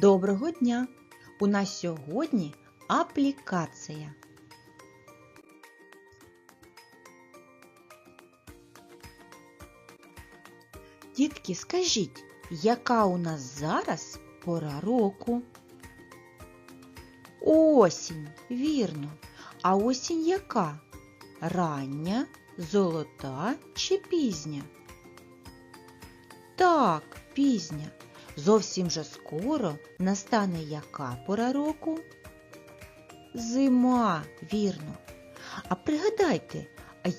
Доброго дня! У нас сьогодні аплікація. Дітки, скажіть, яка у нас зараз пора року? Осінь, вірно. А осінь яка? Рання, золота чи пізня? Так, пізня. Зовсім же скоро настане яка пора року? Зима, вірно. А пригадайте,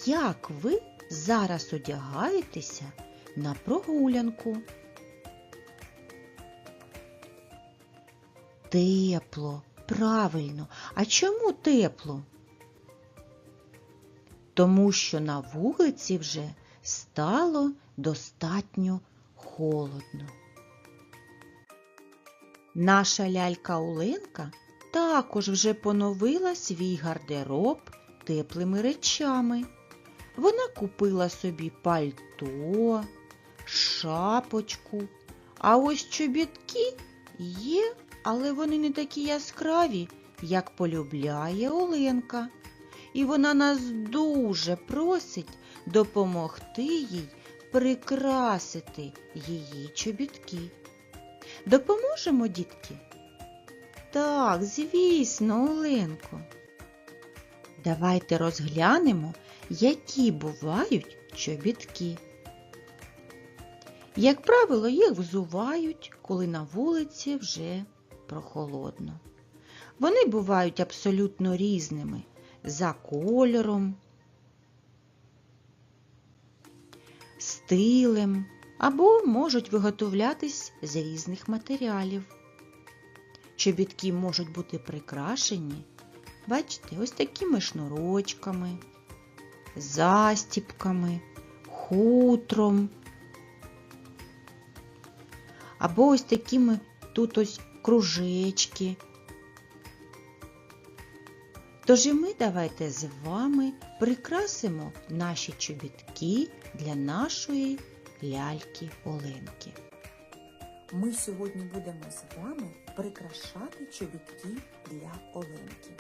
як ви зараз одягаєтеся на прогулянку? Тепло, правильно. А чому тепло? Тому що на вулиці вже стало достатньо холодно. Наша лялька Оленка також вже поновила свій гардероб теплими речами. Вона купила собі пальто, шапочку, а ось чобітки є, але вони не такі яскраві, як полюбляє Оленка. І вона нас дуже просить допомогти їй прикрасити її чобітки. Допоможемо, дітки? Так, звісно, Оленко. Давайте розглянемо, які бувають чобітки. Як правило, їх взувають, коли на вулиці вже прохолодно. Вони бувають абсолютно різними за кольором, стилем або можуть виготовлятись з різних матеріалів. Чобітки можуть бути прикрашені, бачите, ось такими шнурочками, застіпками, хутром. Або ось такими тут ось кружечки. Тож і ми давайте з вами прикрасимо наші чобітки для нашої ляльки Оленки. Ми сьогодні будемо з вами прикрашати чобітки для Оленки.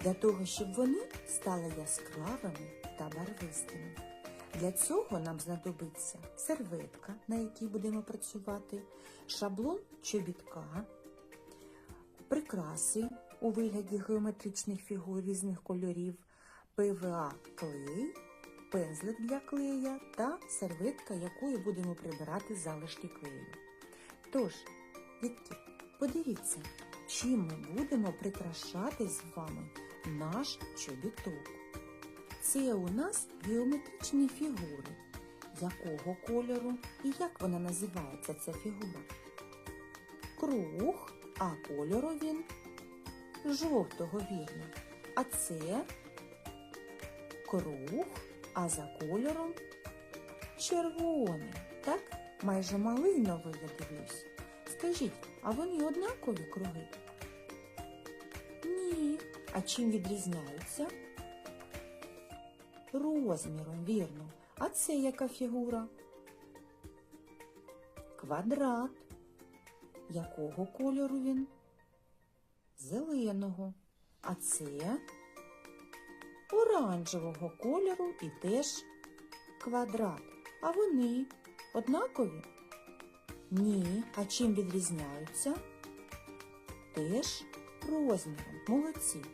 Для того, щоб вони стали яскравими та барвистими. Для цього нам знадобиться серветка, на якій будемо працювати, шаблон чобітка, прикраси у вигляді геометричних фігур різних кольорів, ПВА клей, пензлик для клея та серветка, якою будемо прибирати залишки клею. Тож, дітки, подивіться, чим ми будемо прикрашати з вами наш чобіток. Це у нас геометричні фігури. Якого кольору і як вона називається ця фігура? Круг, а кольору він жовтого вірно. А це круг, а за кольором червоний. Так? Майже малиновий, я дивлюсь. Скажіть, а вони однакові круги? Ні. А чим відрізняються? Розміром, вірно. А це яка фігура? Квадрат. Якого кольору він? Зеленого. А це оранжевого кольору і теж квадрат. А вони однакові? Ні. А чим відрізняються? Теж розміром. Молодці.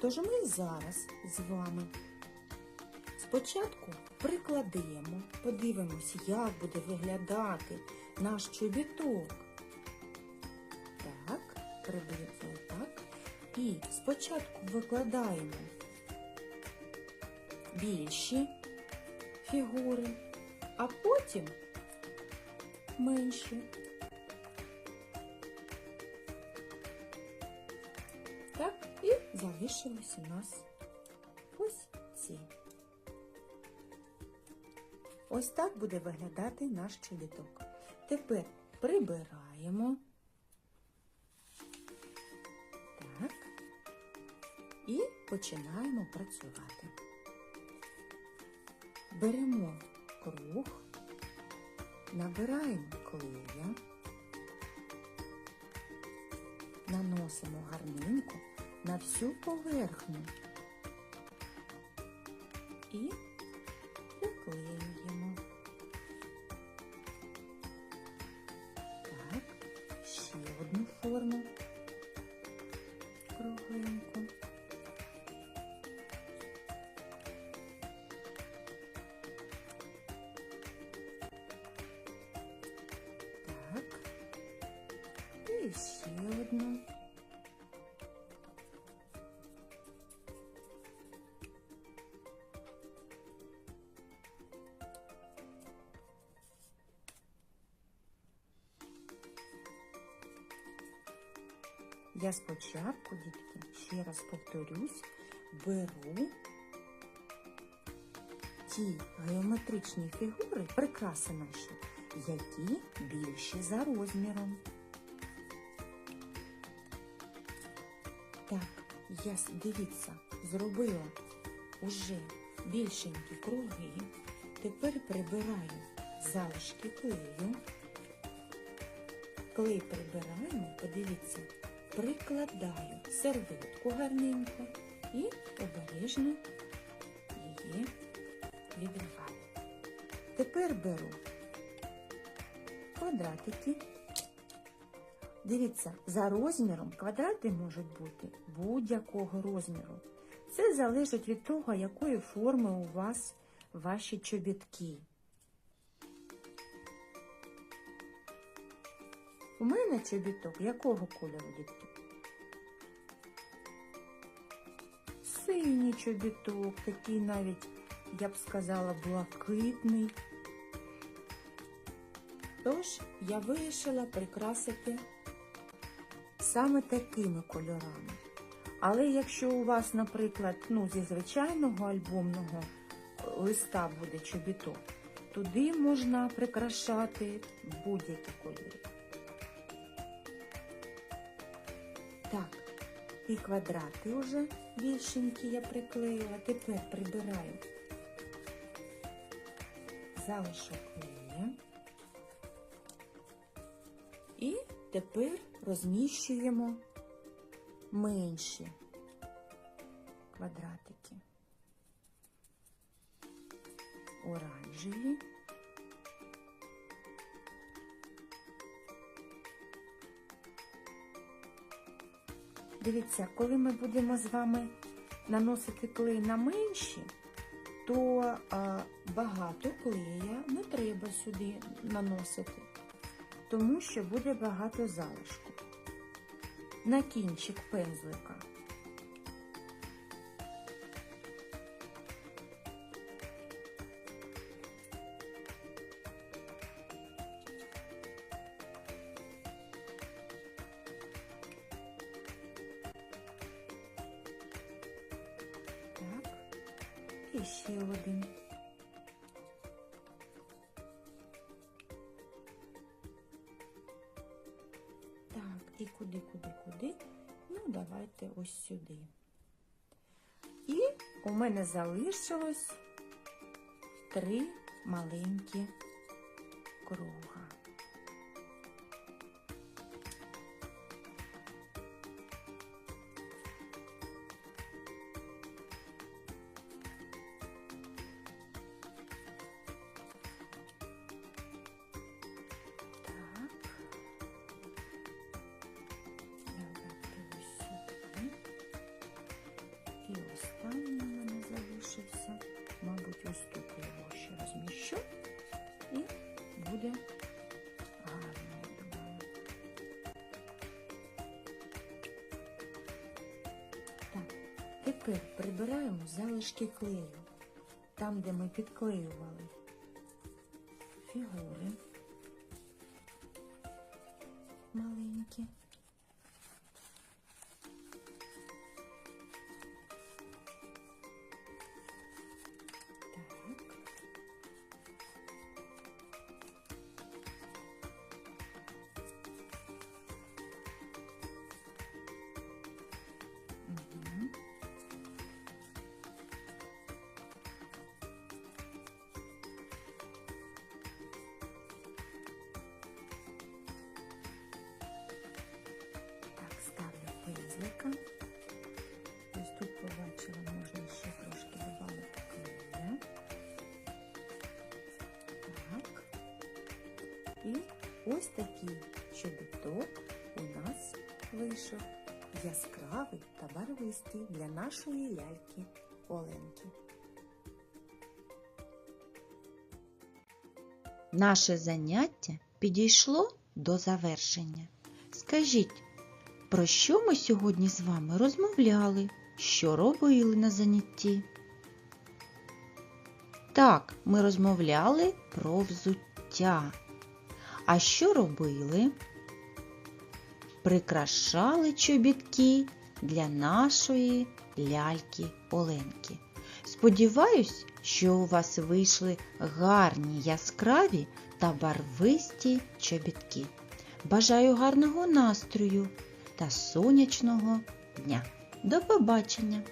Тож ми зараз з вами спочатку прикладемо, подивимось, як буде виглядати наш чобіток. Так, приблизно так. І спочатку викладаємо більші фігури, а потім менші. Так, і залишилось у нас ось ці. Ось так буде виглядати наш чобіток. Тепер прибираємо. Так. І починаємо працювати. Беремо круг, набираємо клея, наносимо гарненько на всю поверхню і приклеюємо. Я спочатку, дітки, ще раз повторюсь, беру ті геометричні фігури, прикраси наші, які більші за розміром. Так, я дивіться, зробила уже більшенькі круги. Тепер прибираю залишки клею. Клей прибираємо, подивіться, прикладаю серветку гарненько і обережно її відриваю. Тепер беру квадратики. Дивіться, за розміром квадрати можуть бути будь-якого розміру. Це залежить від того, якої форми у вас ваші чобітки. У мене чобіток якого кольору, дітки? Синій чобіток, такий навіть, я б сказала, блакитний. Тож я вирішила прикрасити саме такими кольорами. Але якщо у вас, наприклад, ну, зі звичайного альбомного листа буде чобіток, туди можна прикрашати будь-які кольори. Так, і квадрати вже більшенькі я приклеїла. Тепер прибираю залишок клея. І тепер розміщуємо менші квадратики. Оранжеві. Дивіться, коли ми будемо з вами наносити клей на менші, то багато клея не треба сюди наносити, тому що буде багато залишку. На кінчик пензлика і ще один. Так, і куди, куди, куди? Ну, давайте ось сюди. І у мене залишилось три маленькі круга. Буде тепер прибираємо залишки клею. Там, де ми підклеювали фігури маленькі. Ось такий чобіток у нас вийшов яскравий та барвистий для нашої ляльки Оленки. Наше заняття підійшло до завершення. Скажіть, про що ми сьогодні з вами розмовляли? Що робили на занятті? Так, ми розмовляли про взуття. А що робили? Прикрашали чобітки для нашої ляльки Оленки. Сподіваюсь, що у вас вийшли гарні, яскраві та барвисті чобітки. Бажаю гарного настрою та сонячного дня. До побачення!